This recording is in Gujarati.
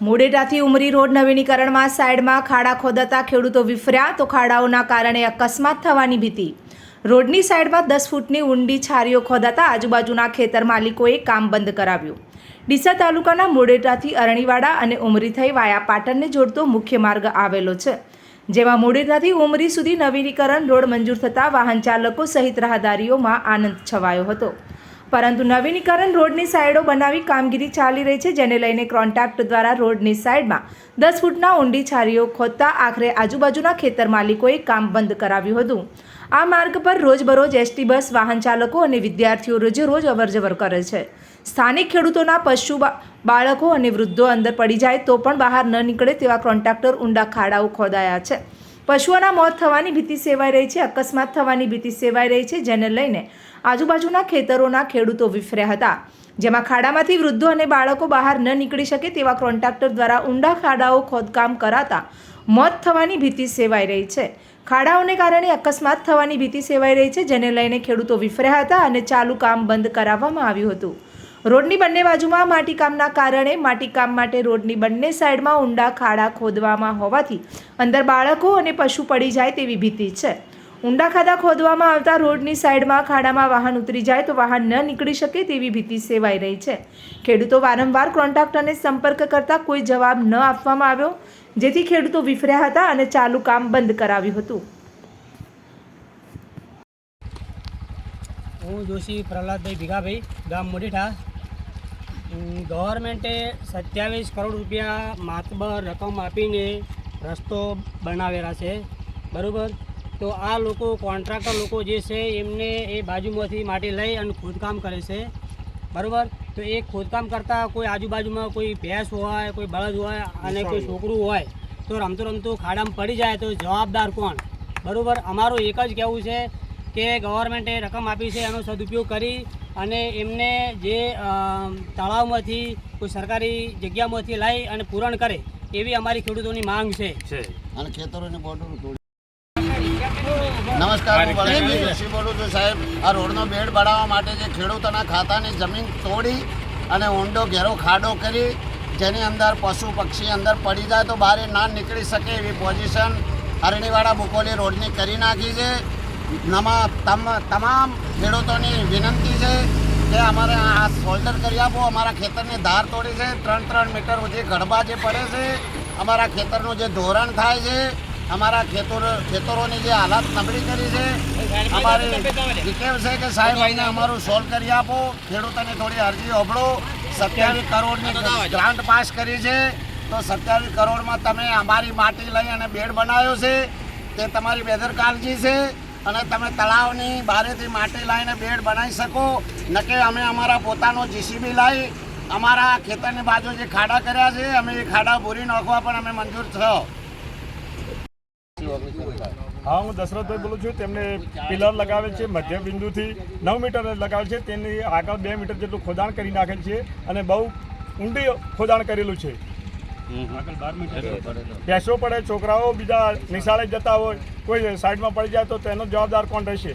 મોડેટાથી ઉમરી રોડ નવીનીકરણમાં સાઈડમાં ખાડા ખોદાતા ખેડૂતો વિફર્યા તો ખાડાઓના કારણે અકસ્માત થવાની ભીતિ. રોડની સાઈડમાં દસ ફૂટની ઊંડી છારીઓ ખોદાતા આજુબાજુના ખેતર માલિકોએ કામ બંધ કરાવ્યું. ડીસા તાલુકાના મુડેટાથી અરણીવાડા અને ઉમરી થઈ વાયા પાટણને જોડતો મુખ્ય માર્ગ આવેલો છે, જેમાં મુડેટાથી ઉમરી સુધી નવીનીકરણ, રોડ મંજૂર થતાં વાહન ચાલકો સહિત રાહદારીઓમાં આનંદ છવાયો હતો. પરંતુ નવીનીકરણ રોડની સાઈડો બનાવી કામગીરી ચાલી રહી છે, જેને લઈને કોન્ટ્રાક્ટ દ્વારા રોડની સાઈડમાં દસ ફૂટના ઊંડી છારીઓ ખોદતા આખરે આજુબાજુના ખેતર માલિકોએ કામ બંધ કરાવ્યું હતું. આ માર્ગ પર રોજબરોજ એસટી બસ, વાહન ચાલકો અને વિદ્યાર્થીઓ રોજે રોજ અવરજવર કરે છે. સ્થાનિક ખેડૂતોના પશુ બાળકો અને વૃદ્ધો અંદર પડી જાય તો પણ બહાર ન નીકળે તેવા કોન્ટ્રાક્ટર ઊંડા ખાડાઓ ખોદાયા છે. પશુઓના મોત થવાની ભીતિ સેવાઈ રહી છે, અકસ્માત થવાની ભીતિ સેવાઈ રહી છે, જેને લઈને આજુબાજુના ખેતરોના ખેડૂતો વિફર્યા હતા. જેમાં ખાડામાંથી વૃદ્ધો અને બાળકો બહાર ન નીકળી શકે તેવા કોન્ટ્રાક્ટર દ્વારા ઊંડા ખાડાઓ ખોદકામ કરાતા મોત થવાની ભીતિ સેવાઈ રહી છે. ખાડાઓને કારણે અકસ્માત થવાની ભીતિ સેવાઈ રહી છે, જેને લઈને ખેડૂતો વિફર્યા હતા અને ચાલુ કામ બંધ કરાવવામાં આવ્યું હતું. રોડની બંને બાજુમાં માટીકામના કારણે માટીકામ માટે રોડની બંને સાઈડમાં ઊંડા ખાડા ખોદવામાં હોવાથી અંદર બાળકો અને પશુ પડી જાય તેવી ભીતિ છે. ઊંડા ખાડા ખોદવામાં આવતા રોડની સાઈડમાં ખાડામાં વાહન ઉતરી જાય તો વાહન ન નીકળી શકે તેવી ભીતિ સેવાઈ રહી છે. ખેડૂતો વારંવાર કોન્ટ્રાક્ટરને સંપર્ક કરતા કોઈ જવાબ ન આપવામાં આવ્યો, જેથી ખેડૂતો વિફર્યા હતા અને ચાલુ કામ બંધ કરાવ્યું હતું. હું જોશી પ્રહલાદભાઈ ભીગાભાઈ ગામ મોડીઠા ગવર્મેન્ટે સત્યાવીસ કરોડ રૂપિયા માતબર રકમ આપીને રસ્તો બનાવેલા છે. બરાબર? તો આ લોકો કોન્ટ્રાક્ટર લોકો જે છે એમને એ બાજુમાંથી માટી લઈ અને ખોદકામ કરે છે. બરાબર? તો એ ખોદકામ કરતાં કોઈ આજુબાજુમાં કોઈ ભેંસ હોય કોઈ બળદ હોય અને કોઈ છોકરું હોય તો રમતો રમતો ખાડામાં પડી જાય તો જવાબદાર કોણ? બરાબર? અમારું એક જ કહેવું છે કે ગવર્મેન્ટે રકમ આપી છે એનો સદુપયોગ કરી અને એમને જે તળાવમાંથી કોઈ સરકારી જગ્યામાંથી લાવી અને પૂરણ કરે એવી અમારી ખેડૂતોની માંગ છે. અને ખેતરોની બોર્ડર નમસ્કાર હું જોશી બોલું છું સાહેબ. આ રોડનો બેડ બનાવવા માટે જે ખેડૂતોના ખાતાની જમીન તોડી અને ઊંડો ઘેરો ખાડો કરી જેની અંદર પશુ પક્ષી અંદર પડી જાય તો બહાર ના નીકળી શકે એવી પોઝિશન અરણીવાડા બુકોલી રોડની કરી નાખી છે. તમામ ખેડૂતોની વિનંતી છે કે અમારે આ શોલ્ડર કરી આપો. અમારા ખેતરની ધાર તોડી છે. ત્રણ ત્રણ મીટર સુધી ગડબા જે પડે છે, અમારા ખેતરનું જે ધોરણ થાય છે, અમારા ખેતરો, ખેતરોની જે હાલત નબળી કરી છે, અમારે રિકેવ છે કે સાહેબ અહીંને અમારું સોલ્વ કરી આપો. ખેડૂતોની થોડી અરજી હોબળો સત્યાવીસ કરોડની ગ્રાન્ટ પાસ કરી છે. તો સત્યાવીસ કરોડમાં તમે અમારી માટી લઈ અને બેડ બનાવ્યો છે. તે તમારી બેદરકારજી છે. અને તમે તળાવની બારેથી માટી લાવીને બેડ બનાવી શકો. નકે અમે અમારા પોતાનો જીસીબી લાવી. અમારા ખેતરની બાજુ જે ખાડા કર્યા છે અમે એ ખાડા ભૂરી નાખવા પણ અમે મંજૂર થયો હા હું દશરથભાઈ બોલું છું. તેમને પિલર લગાવે છે મધ્ય બિંદુથી નવ મીટર લગાવે છે. તેની આગળ બે મીટર જેટલું ખોદાણ કરી નાખેલ છે અને બહુ ઊંડી ખોદાણ કરેલું છે. બેસો પડે છોકરાઓ બીજા નિશાળે જતા હોય. કોઈ સાઈડમાં પડી જાય તો તેનો જવાબદાર કોણ રહેશે?